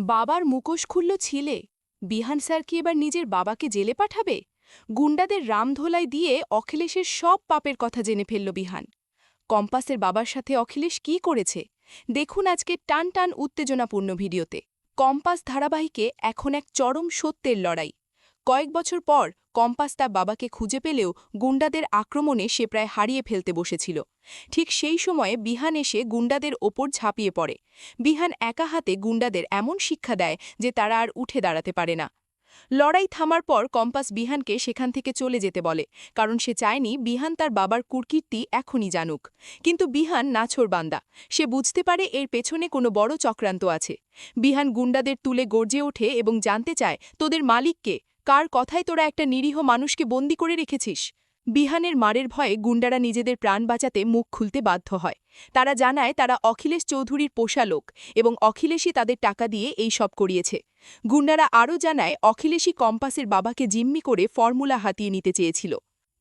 বাবার মুখোশ খুলল ছিলে। বিহান স্যার কি এবার নিজের বাবাকে জেলে পাঠাবে? গুন্ডাদের রামধোলাই দিয়ে অখিলেশের সব পাপের কথা জেনে ফেলল বিহান। কম্পাসের বাবার সাথে অখিলেশ কি করেছে? দেখুন আজকে টান টান উত্তেজনাপূর্ণ ভিডিওতে। কম্পাস ধারাবাহিকে এখন এক চরম সত্যের লড়াই। কয়েক বছর পর কম্পাস তার বাবাকে খুঁজে পেলেও গুন্ডাদের আক্রমণে সে প্রায় হারিয়ে ফেলতে বসেছিল। ঠিক সেই সময়ে বিহান এসে গুন্ডাদের ওপর ঝাঁপিয়ে পড়ে। বিহান একা হাতে গুন্ডাদের এমন শিক্ষা দেয় যে তারা আর উঠে দাঁড়াতে পারে না। লড়াই থামার পর কম্পাস বিহানকে সেখান থেকে চলে যেতে বলে, কারণ সে চায়নি বিহান তার বাবার কুরকীর্তি এখনই জানুক। কিন্তু বিহান নাছোড়বান্দা সে বুঝতে পারে এর পেছনে কোনো বড় চক্রান্ত আছে। বিহান গুন্ডাদের তুলে গর্জে ওঠে এবং জানতে চায়, তোদের মালিককে কার কথায় তোরা একটা নিরীহ মানুষকে বন্দি করে রেখেছিস? বিহানের মারের ভয়ে গুন্ডারা নিজেদের প্রাণ বাঁচাতে মুখ খুলতে বাধ্য হয়। তারা জানায় তারা অখিলেশ চৌধুরীর পোষা লোক এবং অখিলেশই তাদের টাকা দিয়ে এই সব করিয়েছে। গুন্ডারা আরও জানায়, অখিলেশই কম্পাসের বাবাকে জিম্মি করে ফর্মুলা হাতিয়ে নিতে চেয়েছিল।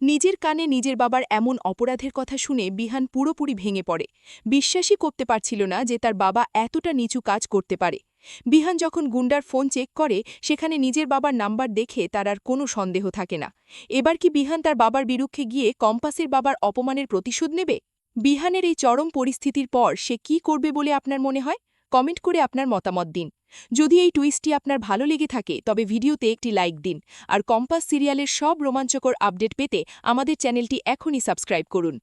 নিজের কানে নিজের বাবার এমন অপরাধের কথা শুনে বিহান পুরোপুরি ভেঙে পড়ে। বিশ্বাসই করতে পারছিল না যে তার বাবা এতটা নিচু কাজ করতে পারে। বিহান যখন গুন্ডার ফোন চেক করে, সেখানে নিজের বাবার নাম্বার দেখে তার আর কোনো সন্দেহ থাকে না। এবার কি বিহান তার বাবার বিরুদ্ধে গিয়ে কম্পাসের বাবার অপমানের প্রতিশোধ নেবে? বিহানের এই চরম পরিস্থিতির পর সে কি করবে বলে আপনার মনে হয়? কমেন্ট করে আপনার মতামত দিন। যদি এই টুইস্টটি আপনার ভালো লেগে থাকে, তবে ভিডিওতে একটি লাইক দিন। আর কম্পাস সিরিয়ালের সব রোমাঞ্চকর আপডেট পেতে আমাদের চ্যানেলটি এখনই সাবস্ক্রাইব করুন।